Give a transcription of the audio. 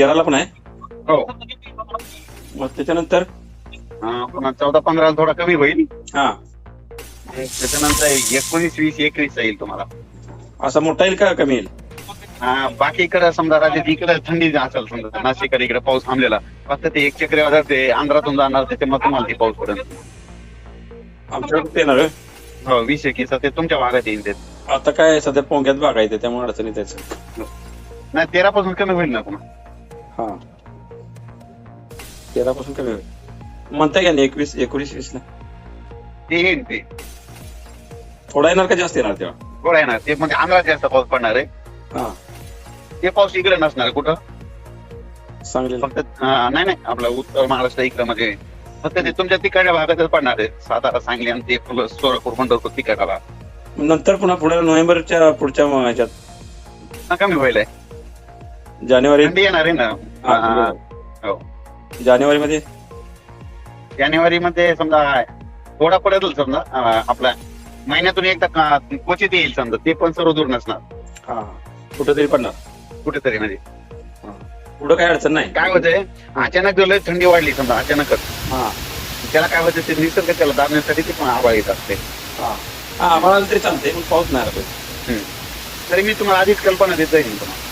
तेराला पण आहे. हो. मग त्याच्यानंतर? अं, पुन्हा चौदा पंधराला थोडा कमी होईल. हा. त्याच्यानंतर एकोणीस वीस एकवीस येईल तुम्हाला. असा मोठा येईल का कमी येईल? अं, बाकी इकडे समजा राज्यात इकडे थंडी असेल समजा नाशिक इकडे पाऊस थांबलेला फक्त ते एक चक्रीवादळ ते आंध्रातून जाणार त्याच्यामुळे तुम्हाला ते पाऊस पडेल. आमच्याकडे ते. हो वीस एकवीस ते तुमच्या भागात येईल ते. आता काय सध्या पोंग्यात बागायचं त्यामुळे अडचणी त्याचं नाही तेरा पासून कमी होईल ना पुन्हा. हा. तेरा पासून कमी होईल म्हणताय का एकवीस एकोणीस वीस ला? ते येईल ते थोडा येणार का जास्त येणार तेव्हा? थोडा येणार. ते म्हणजे आंध्रात जास्त पाऊस पडणार आहे. हा. ते पाऊस इकडे नसणार आहे. कुठं? सांगलीला. फक्त अं, नाही नाही. आपलं उत्तर महाराष्ट्र इकडे म्हणजे फक्त ते तुमच्या तिकडच्या भागातच पडणार आहे. सातारा सांगली आणि ते फुलं सोलापूर पंढरपूर मग नंतर पुन्हा पुढे नोव्हेंबरच्या पुढच्या ह्याच्यात. हा, कमी होईल. जानेवारी. थंडी येणार आहे ना. हा, हो. जानेवारी मध्ये जानेवारी मध्ये समजा थोडा पडेल समजा अं, आपला महिन्यातून एकदा क्वचित येईल समजा ते पण सर्व दूर नसणार. हा कुठेतरी पडणार. कुठेतरी म्हणजे. पुढं काय अडचण नाही. काय होतंय? अचानक जर लय थंडी वाढली समजा अचानकच. हा. त्याला काय होतं ते निसर्ग त्याला दाबण्यासाठी ते पण आवाज येत असते. हा. हा आम्हाला तरी चालतंय पण पाऊस नाही आला पाहिजे हम्म. तरी मी तुम्हाला आधीच कल्पना देत जाईल तुम्हाला.